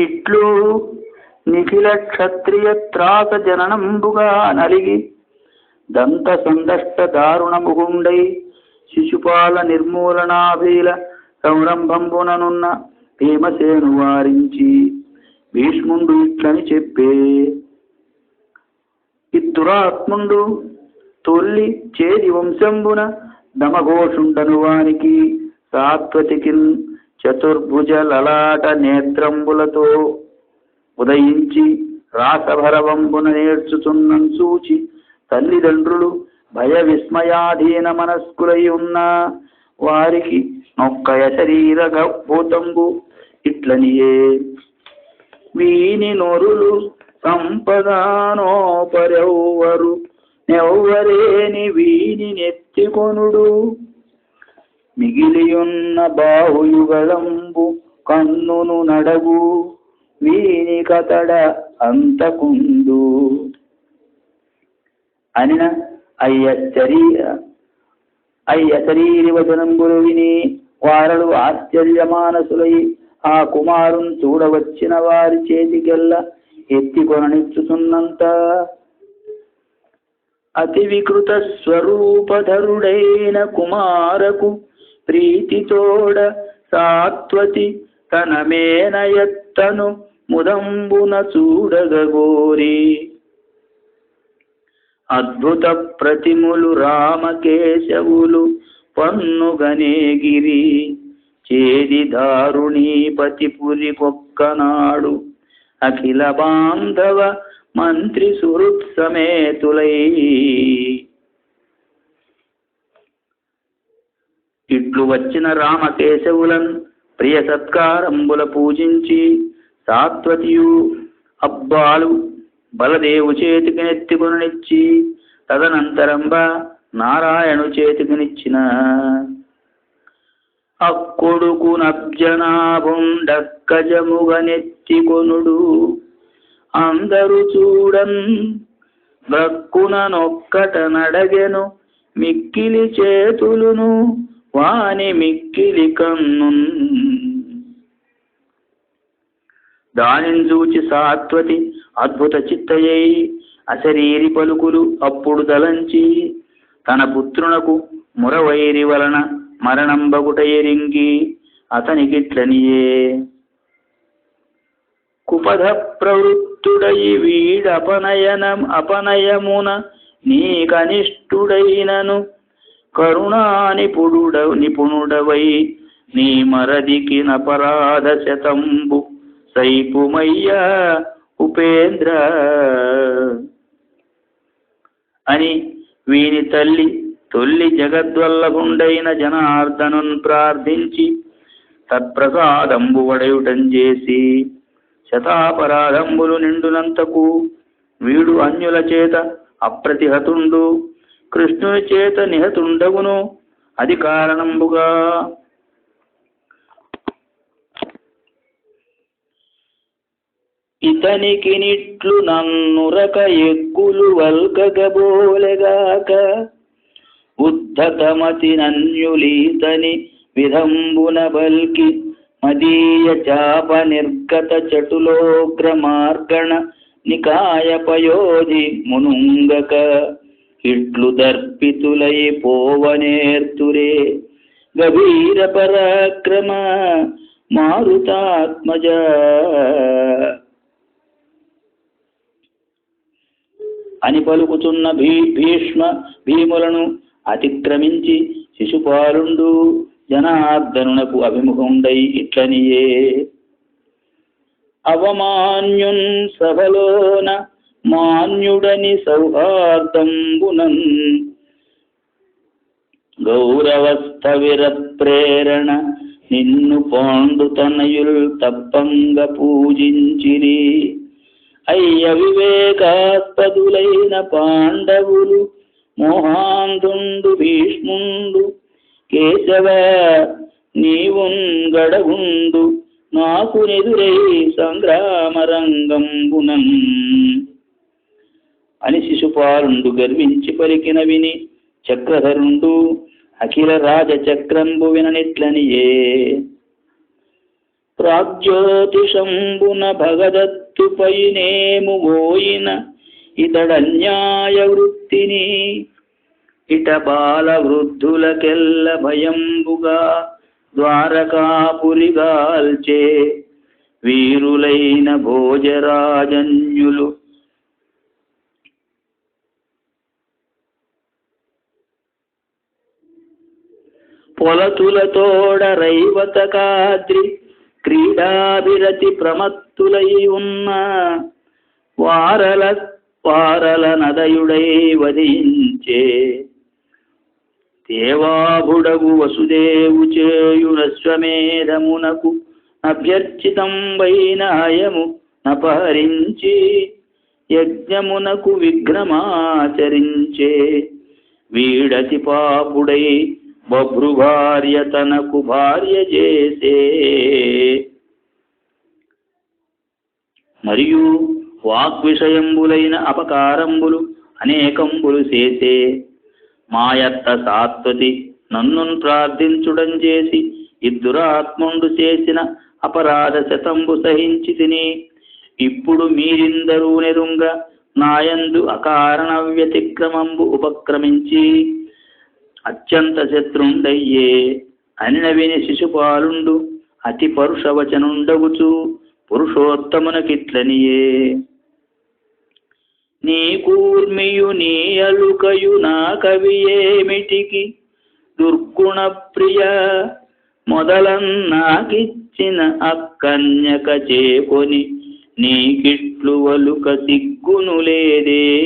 ఇట్లు నిఖిల క్షత్రియ త్రాస జననంబుగా నలిగి దంత సందష్ట దారుణ ముగుండై శిశుపాల నిర్మూలనాభీల సంరంభంబుననున్న భీమసేను వారించి భీష్ముండు ఇట్లని చెప్పే. ఇత్తురాత్ముండు తొల్లి చేది వంశంబున దమఘోషుండను వానికి సాత్వతికిన్ చతుర్భుజ లలాట నేత్రంబులతో ఉదయించి రాసభరవంబున నేర్చుచున్నన్ సూచి తల్లిదండ్రులు భయ విస్మయాధీన మనస్కులై ఉన్న వారికి నొక్కయ శరీర భూతంబు ఇట్లనియే. వీని నొరులు సంపదానోపరెవ్వరు నెవ్వరేని వీని నెత్తికొనుడు మిగిలియున్న బాహుయుగళంబు కన్నును నడగు వీని కతడ అంతకుండు అనిన అయ్య శరీర అయ్య శరీరివచనంబులు విని వారలు ఆశ్చర్యమానసులై ఆ కుమారుని చూడవచ్చిన వారి చేతికెల్ల ఎత్తి కొననిచ్చుతున్నంత అతి వికృత స్వరూపధరుడైన కుమారకు ప్రీతితోడ సాత్వతి తన మేనయత్తను ముదంబున చూడగోరి అద్భుత ప్రతిములు రామకేశవులు పన్నుగనేగిరి చేది దారుణీపతి పులి కొక్కనాడు. అఖిల బాంధవ మంత్రి సుహృత్ సమేతులై. ఇట్లు వచ్చిన రామకేశవులన్ ప్రియ సత్కారంబుల పూజించి సాత్వతియు అబ్బాలు బలదేవు చేతికి నెత్తికొనిచ్చి తదనంతరంబ నారాయణు చేతికినిచ్చిన అక్కొడుకు నబ్జనాభుండక్కజముగ నెత్తికొనుడు. అందరు చూడన్ బ్రక్కున నొక్కట నడగెను మిక్కిలి చేతులును వాని మిక్కిలి కన్నున్. దానిని చూచి సాత్వతి అద్భుత చిత్తయై అశరీరి పలుకులు అప్పుడు దలంచి తన పుత్రునకు మురవైరి వలన మరణం బగుట ఎరింగి అతనికిట్లనియే. కుపథ ప్రవృత్తుడై వీడపనయనం అపనయమున నీ కనిష్ఠుడైనను కరుణా నిపుణుడ నిపుణుడవై నీ మరదికి నపరాధ శతంబు సైపుమయ్య ఉపేంద్ర. అని వీని తల్లి తొల్లి జగద్వల్లభుండైన జనార్దనున్ ప్రార్థించి తత్ప్రసాదంబు వడయుటం చేసి శతాపరాధంబులు నిండునంతకు వీడు అన్యుల చేత అప్రతిహతుండు. కృష్ణుని చేత నిహతుండగును. అది కారణంబుగా ఇతనికి నిట్లు నన్నురక ఎగ్గులు వల్కగబోలెగాక ఉద్ధతమతి నన్యులీతని విధంబున బల్కి మదీయ చాప నిర్గత చటులోగ్ర మార్గణ నికాయ మునుంగక ఇట్లు దర్పితులై పోవనేర్తురే గభీర పరాక్రమ మారుతాత్మజ. అని పలుకుతున్న భీ భీష్మ భీములను అతిక్రమించి శిశుపాలుండు జనార్దనునకు అభిముఖుండై ఇట్లనియే. అవమాన్యున్ సభలోన మాన్యుడని సౌహార్దంబునన్ గౌరవస్థ విరప్రేరణ నిన్ను పాండు తనయుల్ తప్పంగ పూజించిరి. అయ్య వివేకాస్పదులైన పాండవులు మోహాంధుండు భీష్ముండు కేశవ నీవున్ గడగుండు నాకు నెదురై సంగ్రామరంగంబునన్ అని శిశుపాలుండు గర్వించి పలికిన విని చక్రధరుండు అఖిల రాజ చక్రంబు విననిట్లనియే. ప్రాగ్జ్యోతిషంబున భగదత్తుపైనేము ఓయిన ఇతడన్యాయ వృత్తిని ఇట బాల వృద్ధులకెల్ల భయంబుగా ద్వారకాపురిగాల్చే వీరులైన భోజరాజన్యులు పొలతులతోడ రైవత కాద్రి క్రీడాభిరతి ప్రమత్తులై ఉన్న వారల వారల నదయుడై వధించే దేవాభుడగు వసుదేవు చేయురశ్వమేధమునకు అభ్యర్చితంబైన హయము నపహరించి యజ్ఞమునకు విఘ్నమాచరించే వీడతి పాపుడై బభ్రుభార్య తనకు భార్య చేసే. మరియు వాగ్విషయంబులైన అపకారంబులు అనేకంబులు చేసే. మాయత్త సాత్వతి నన్నున్ ప్రార్థించుడం చేసి ఇద్దురాత్ముండు చేసిన అపరాధ శతంబు సహించి తిని. ఇప్పుడు మీరిందరూ నెరుంగ నాయందు అకారణ వ్యతిక్రమంబు ఉపక్రమించి అత్యంత శత్రుండయ్యే అనినవిని శిశుపాలుండు అతి పరుషవచనుండగుచు పురుషోత్తమునకిట్లనియే. నీ కూర్మియు నీ అలుకయు నా కవి ఏమిటికి? దుర్గుణ ప్రియ మొదలన్నాకిచ్చిన అక్కన్యక చేకొని నీకిట్లు వలుక సిగ్గును లేదే